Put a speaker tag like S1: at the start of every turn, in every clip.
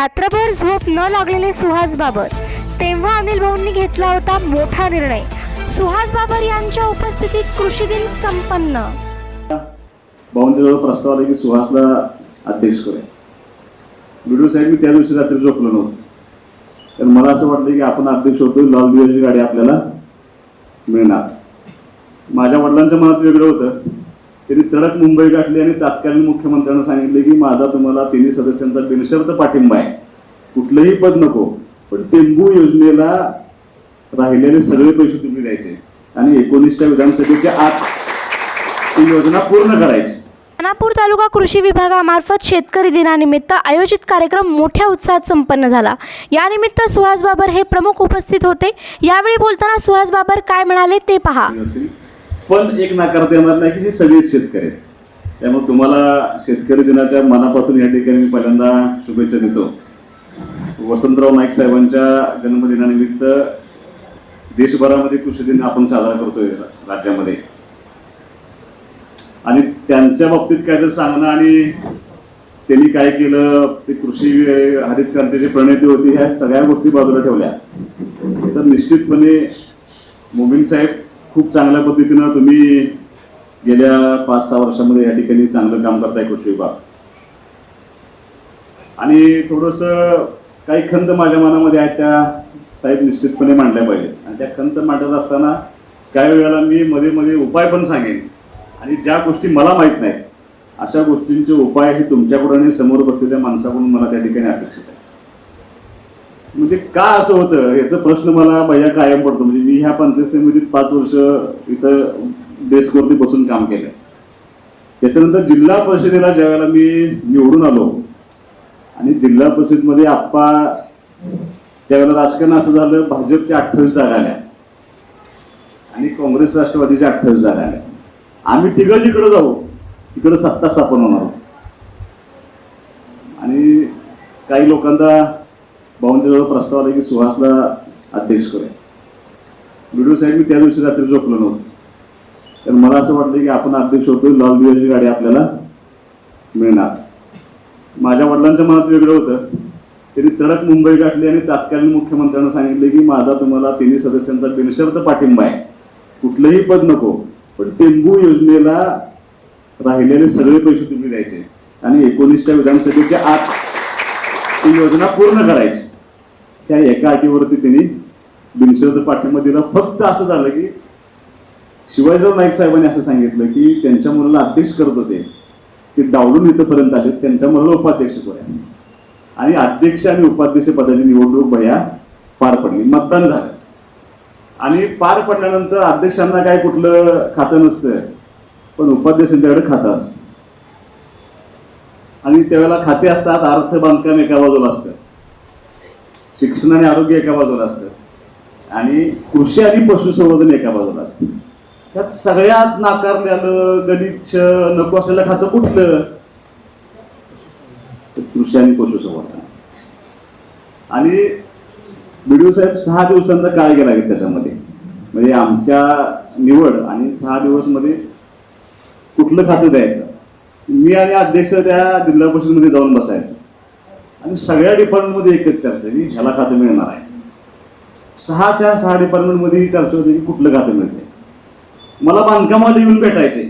S1: रात्रभर झोप न लागलेले सुहास बाबर. तेव्हा अनिल भाऊंनी घेतला होता मोठा निर्णय. सुहास बाबर यांच्या उपस्थितीत कृषी दिन संपन्न.
S2: भाऊंच्या जवळ प्रस्ताव आला की सुहासला अध्यक्ष करूया बिडू साहेब मी त्या दिवशी रात्री झोपलो नव्हतो. तर मला असं वाटलं की आपण अध्यक्ष होतो लाल दिव्याची गाडी आपल्याला मिळणार. माझ्या वडिलांच्या मनात वेगळं होतं. त्यांनी तडक मुंबई गाठली आणि तात्कालीन मुख्यमंत्र्यांना सांगितले की माझा तुम्हाला तिन्ही सदस्यांचा बिनशर्त पाठिंबा आहे. कुठलंही पद नको पण टेंबू योजनेला राहिलेले सगळे पैसे तुम्ही द्यायचे. आणि एकोणीसच्या विधानसभेच्या आत ती योजना पूर्ण करायची.
S1: खानापूर तालुका कृषी विभागामार्फत शेतकरी दिनानिमित्त आयोजित कार्यक्रम मोठ्या उत्साहात संपन्न झाला. यानिमित्त सुहास बाबर हे प्रमुख उपस्थित होते. यावेळी बोलताना सुहास बाबर काय म्हणाले ते पहा.
S2: पण एक नाकारता येणार नाही की हे सगळेच शेतकरी आहेत. त्यामुळे तुम्हाला शेतकरी दिनाच्या मनापासून या ठिकाणी मी पहिल्यांदा शुभेच्छा देतो. वसंतराव नाईक साहेबांच्या जन्मदिनानिमित्त देशभरामध्ये कृषी दिन आपण साजरा करतोय राज्यामध्ये. आणि त्यांच्या बाबतीत काय तर सांगणं आणि त्यांनी काय केलं ते कृषी हरित क्रांतीची प्रणेती होती ह्या सगळ्या गोष्टी बाजूला ठेवल्या. तर निश्चितपणे मोमीन साहेब खूप चांगल्या पद्धतीनं तुम्ही गेल्या पाच सहा वर्षामध्ये या ठिकाणी चांगलं काम करताय कृषी विभाग. आणि थोडस काही खंत माझ्या मनामध्ये आहेत त्या साहेब निश्चितपणे मांडल्या पाहिजेत. आणि त्या खंत मांडत असताना काही वेळेला मी मध्ये मध्ये उपाय पण सांगेन. आणि ज्या गोष्टी मला माहीत नाहीत अशा गोष्टींचे उपाय हे तुमच्याकडून आणि समोर बसलेल्या माणसाकडून मला त्या ठिकाणी अपेक्षित आहे म्हणजे का असं होतं याचा प्रश्न मला भैया कायम पडतो. म्हणजे मी ह्या पंचायत समितीत पाच वर्ष इथं डेस्कवरती बसून काम केलं त्याच्यानंतर जिल्हा परिषदेला ज्यावेळेला मी निवडून आलो आणि जिल्हा परिषदमध्ये आप्पा त्यावेळेला राजकारण असं झालं भाजपच्या अठ्ठावीस जागा आल्या आणि काँग्रेस राष्ट्रवादीच्या अठ्ठावीस जागा आल्या. आम्ही तिघं जिकडं जाऊ तिकडं सत्ता स्थापन होणार आहोत आणि काही लोकांचा भाऊंच्या प्रस्ताव आला की सुहासला अध्यक्ष करूया. व्हिडिओ साहेब मी त्या दिवशी रात्री झोपलो नव्हतो. तर मला असं वाटलं की आपण अध्यक्ष होतो लाल दिव्याची गाडी आपल्याला मिळणार. माझ्या वडिलांच्या मनात वेगळं होतं. त्यांनी तडक मुंबई गाठली आणि तात्कालीन मुख्यमंत्र्यांना सांगितले की माझा तुम्हाला तिन्ही सदस्यांचा बिनशर्त पाठिंबा आहे. कुठलंही पद नको पण टेंबू योजनेला राहिलेले सगळे पैसे तुम्ही द्यायचे. आणि एकोणीसच्या विधानसभेच्या आत ती योजना पूर्ण करायची. त्या एका अटीवरती त्यांनी बिनशर्त पाठिंबा दिला फक्त असं झालं की शिवाजीराव नाईक साहेबांनी असं सांगितलं की त्यांच्या मुलाला अध्यक्ष करत होते. ते डावलून इथंपर्यंत आले. त्यांच्या मुलाला उपाध्यक्ष करूया आणि अध्यक्ष आणि उपाध्यक्ष पदाची निवडणूक बया पार पडली. मतदान झालं. आणि पार पडल्यानंतर अध्यक्षांना काय कुठलं खातं नसतं पण उपाध्यक्षांच्याकडे खातं असतं. आणि त्यावेळेला खाते असतात अर्थ बांधकाम एका बाजूला असतं. शिक्षण आणि आरोग्य एका बाजूला असतं. आणि कृषी आणि पशुसंवर्धन एका बाजूला असते. त्यात सगळ्यात नाकारलेलं गणित नको असलेलं खातं कुठलं? तर कृषी आणि पशुसंवर्धन. आणि बीडीओ साहेब सहा दिवसांचा काळ गेला आहे त्याच्यामध्ये. म्हणजे आमच्या निवड आणि सहा दिवसमध्ये कुठलं खातं द्यायचं? मी आणि अध्यक्ष त्या जिल्हा परिषदमध्ये जाऊन बसायचो. आणि सगळ्या डिपार्टमेंटमध्ये एकच चर्चा की ह्याला खातं मिळणार आहे. सहाच्या सहा डिपार्टमेंटमध्ये ही चर्चा होती की कुठलं खातं मिळते मला बांधकामाला येऊन भेटायचे.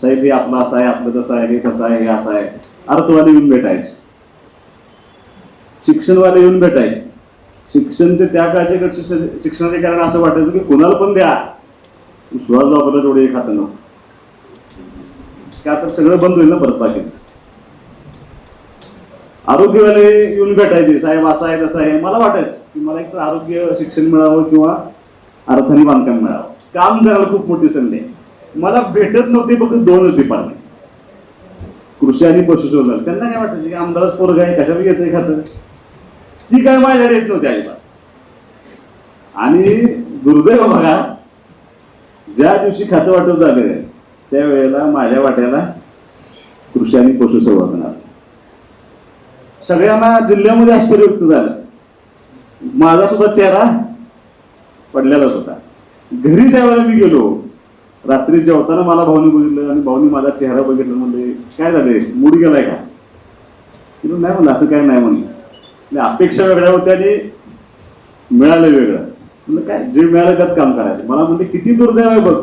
S2: साहेब हे आपलं असं आहे आपलं तसं आहे हे कसं आहे हे असं आहे. अर्थवाले येऊन भेटायचे. शिक्षणवाले येऊन भेटायचे. शिक्षणचे त्या काळचे शिक्षण शिक्षणाचे कारण असं वाटायचं की कोणाला पण द्या. सुहास बाबा तेवढे खातं नव्हतं. का तर सगळं बंद होईल ना परत बाकीचं? आरोग्यवाले येऊन भेटायचे साहेब असं आहे तसं आहे. मला वाटायचं की मला एक तर आरोग्य शिक्षण मिळावं किंवा अर्थाने बांधकाम मिळावं. काम करायला खूप मोठी संधी आहे. मला भेटत नव्हते फक्त दोनच डिपार्टमेंट कृषी आणि पशुसंवर्धन. त्यांना काय वाटायचं की आमदारच पोरग आहे कशाला घेत नाही खातं? ती काय माझ्याकडे येत नव्हती अजिबात. आणि दुर्दैव बघा ज्या दिवशी खातं वाटप झालं त्यावेळेला माझ्या वाट्याला कृषी आणि पशुसंवर्धन. सगळ्यांना जिल्ह्यामध्ये आश्चर्य व्यक्त झालं. माझा सुद्धा चेहरा पडलेलाच होता. घरी ज्या वेळेला मी गेलो रात्री जेवताना मला भाऊनी बघितलं आणि भाऊनी माझा चेहरा बघितला म्हणजे काय झाले? मूड गेलाय का? तिथून नाही म्हणलं असं काय नाही म्हणलं. अपेक्षा वेगळ्या होत्या आणि मिळालं वेगळं. म्हणलं काय? जे मिळालं त्यात काम करायचं. मला म्हणते किती दुर्दैव आहे बघ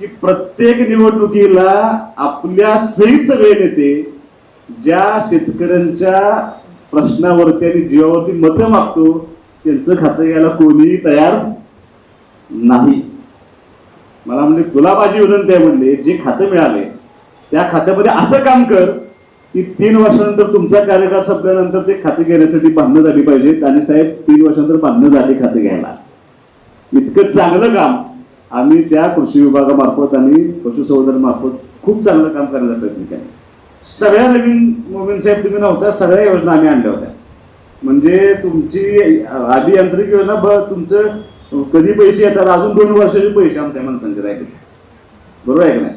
S2: की प्रत्येक निवडणुकीला आपल्या सहित सगळे नेते ज्या शेतकऱ्यांच्या प्रश्नावरती आणि जीवावरती मतं मागतो त्यांचं खातं घ्यायला कोणीही तयार नाही. मला म्हणजे तुला माझी विनंती आहे म्हणले जे खातं मिळाले त्या खात्यामध्ये असं काम कर की तीन वर्षानंतर तुमचा कार्यकाळ संपल्यानंतर ते खाते घेण्यासाठी बांधणं झाली पाहिजेत आणि साहेब तीन वर्षानंतर बांधणं झाली खाते घ्यायला. इतकं चांगलं काम आम्ही त्या कृषी विभागामार्फत आणि पशुसंवर्धन मार्फत खूप चांगलं काम करण्याचा प्रयत्न केला. सगळ्या नवीन मोमीन साहेब तुम्ही नव्हत्या सगळ्या योजना आम्ही आणल्या होत्या. म्हणजे तुमची अभियांत्रिक योजना तुमचं कधी पैसे येतात अजून दोन वर्षाचे पैसे आमच्या माणसांचे राहिले. बरोबर आहे का नाही?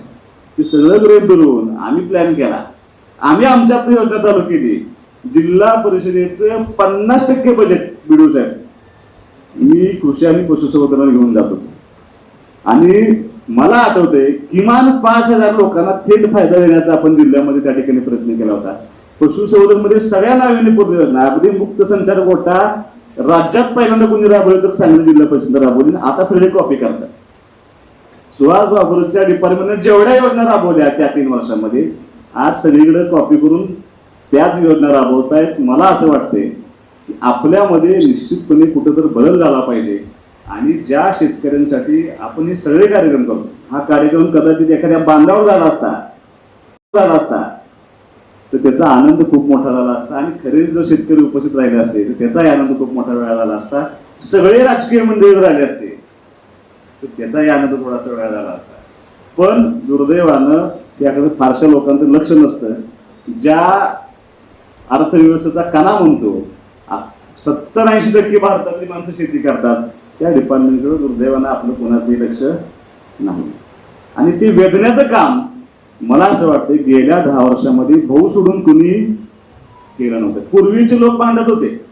S2: ते सगळं गृहित धरून आम्ही प्लॅन केला. आम्ही आमच्यात योजना चालू केली. जिल्हा परिषदेचं पन्नास टक्के बजेट बिडू साहेब. मी कृषी आणि पशुसंवर्धनाला घेऊन जात होतो. आणि मला आठवतंय किमान पाच हजार लोकांना थेट फायदा देण्याचा आपण जिल्ह्यामध्ये त्या ठिकाणी प्रयत्न केला होता. पशुसंवर्धनमध्ये सगळ्या नाविन्यपूर्ण योजना अगदी मुक्त संचार कोटा राज्यात पहिल्यांदा कोणी राबवलं तर सांगली जिल्हा परिषद राबवली. आणि आता सगळे कॉपी करतात. सुहास बाबूच्या डिपार्टमेंटने जेवढ्या योजना राबवल्या त्या तीन वर्षामध्ये आज सगळीकडे कॉपी करून त्याच योजना राबवतायत. मला असं वाटतंय की आपल्यामध्ये निश्चितपणे कुठं तर बदल झाला पाहिजे. आणि ज्या शेतकऱ्यांसाठी आपण हे सगळे कार्यक्रम करतो हा कार्यक्रम कदाचित एखाद्या बांधावर झाला असता झाला असता तर त्याचा आनंद खूप मोठा झाला असता. आणि खरेच जर शेतकरी उपस्थित राहिले असते तर त्याचाही आनंद खूप मोठा वेळा झाला असता. सगळे राजकीय मंडळी जर राहिले असते तर त्याचाही आनंद थोडासा वेळा झाला असता. पण दुर्दैवानं याकडे फारशा लोकांचं लक्ष नसतं. ज्या अर्थव्यवस्थेचा कणा म्हणतो सत्तर ऐंशी टक्के भारतातली माणसं शेती करतात. त्या डिपार्टमेंटकडे दुर्दैवानं आपलं कोणाचंही लक्ष नाही. आणि ते वेदण्याचं काम मला असं वाटतं गेल्या दहा वर्षामध्ये भाऊ सोडून कुणी केलं नव्हतं. पूर्वीचे लोक भांडत होते.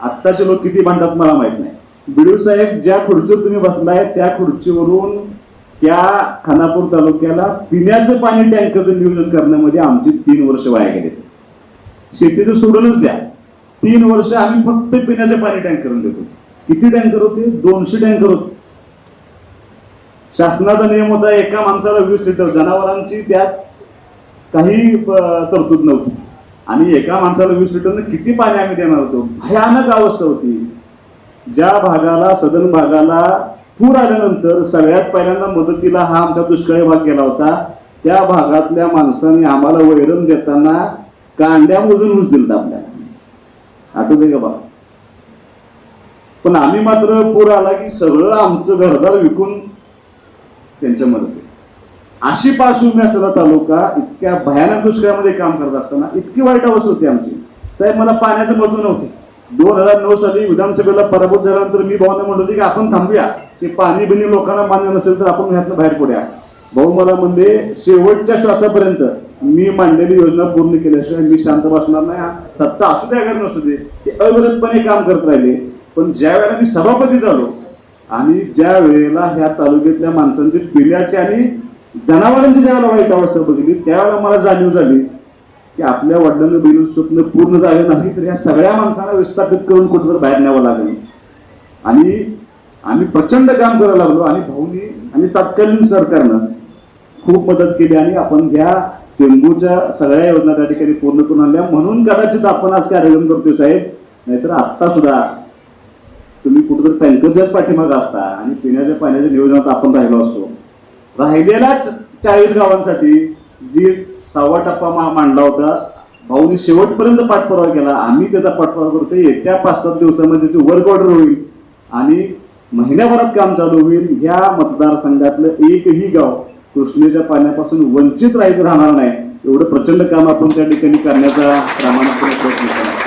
S2: आत्ताचे लोक किती भांडतात मला माहीत नाही. बिडू साहेब ज्या खुर्चीवर तुम्ही बसलाय त्या खुर्चीवरून त्या खानापूर तालुक्याला पिण्याचं पाणी टँकरचं नियोजन करण्यामध्ये आमची तीन वर्ष वाया गेले. शेतीचं सोडूनच द्या. तीन वर्ष आम्ही फक्त पिण्याचं पाणी टँकर देतो किती टँकर होते? दोनशे टँकर होते. शासनाचा नियम होता एका माणसाला वीस लिटर जनावरांची त्यात काही तरतूद नव्हती. आणि एका माणसाला वीस लिटरनं किती पाणी आम्ही देणार होतो? भयानक अवस्था होती. ज्या भागाला सदन भागाला पूर आल्यानंतर सगळ्यात पहिल्यांदा मदतीला हा आमचा दुष्काळी भाग गेला होता. त्या भागातल्या माणसांनी आम्हाला वैरण देताना कांड्यामधून ऊस दिलता आपल्याला. आठवते का बाबा पण आम्ही मात्र पूर आला की सगळं आमचं घरदार विकून त्यांच्या मदत अशी पार्श्वभूमी असलेला तालुका इतक्या भयानक दुष्काळामध्ये काम करत असताना इतकी वाईट अवस्था होती आमची. साहेब मला पाण्याचं महत्त्व नव्हते. दोन हजार नऊ साली विधानसभेला पराभूत झाल्यानंतर मी भावांना म्हणत होते की आपण थांबूया. ते पाणी बिनी लोकांना मान्य नसेल तर आपण ह्यातनं बाहेर पडूया. भाऊ मला म्हणले शेवटच्या श्वासापर्यंत मी मांडलेली योजना पूर्ण केल्याशिवाय मी शांत बसणार नाही. सत्ता असू द्या का नसू दे ते अविरतपणे काम करत राहिले. पण ज्या वेळेला मी सभापती झालो आणि ज्या वेळेला ह्या तालुक्यातल्या माणसांची पिण्याची आणि जनावरांची ज्यावेळेला वाईट अवस्था बघितली त्यावेळेला मला जाणीव झाली की आपल्या वडिलांना बिलून स्वप्न पूर्ण झाले नाही तर या सगळ्या माणसांना विस्थापित करून कुठेतरी बाहेर न्यावं लागेल. आणि आम्ही प्रचंड काम करायला लागलो आणि भाऊनी आणि तत्कालीन सरकारनं खूप मदत केली आणि आपण ह्या टेंबूच्या सगळ्या योजना त्या ठिकाणी पूर्ण करून आणल्या. म्हणून कदाचित आपण आज कार्यक्रम करतोय साहेब. नाहीतर आत्ता सुद्धा तुम्ही कुठेतरी टँकरच्याच पाठीमागे असता आणि पिण्याच्या पाण्याच्या नियोजनात आपण राहिलो असतो राहिलेल्याच चाळीस गावांसाठी जी सहावा टप्पा मा- मांडला होता भाऊनी शेवटपर्यंत पाठपुरावा केला आम्ही त्याचा पाठपुरावा करतो येत्या पाच सात दिवसामध्ये त्याची वर्क ऑर्डर होईल. आणि महिन्याभरात काम चालू होईल. ह्या मतदारसंघातलं एकही गाव कृष्णेच्या पाण्यापासून वंचित राहिलं राहणार नाही एवढं प्रचंड काम आपण त्या ठिकाणी करण्याचा प्रामाणिकपणे प्रयत्न केला.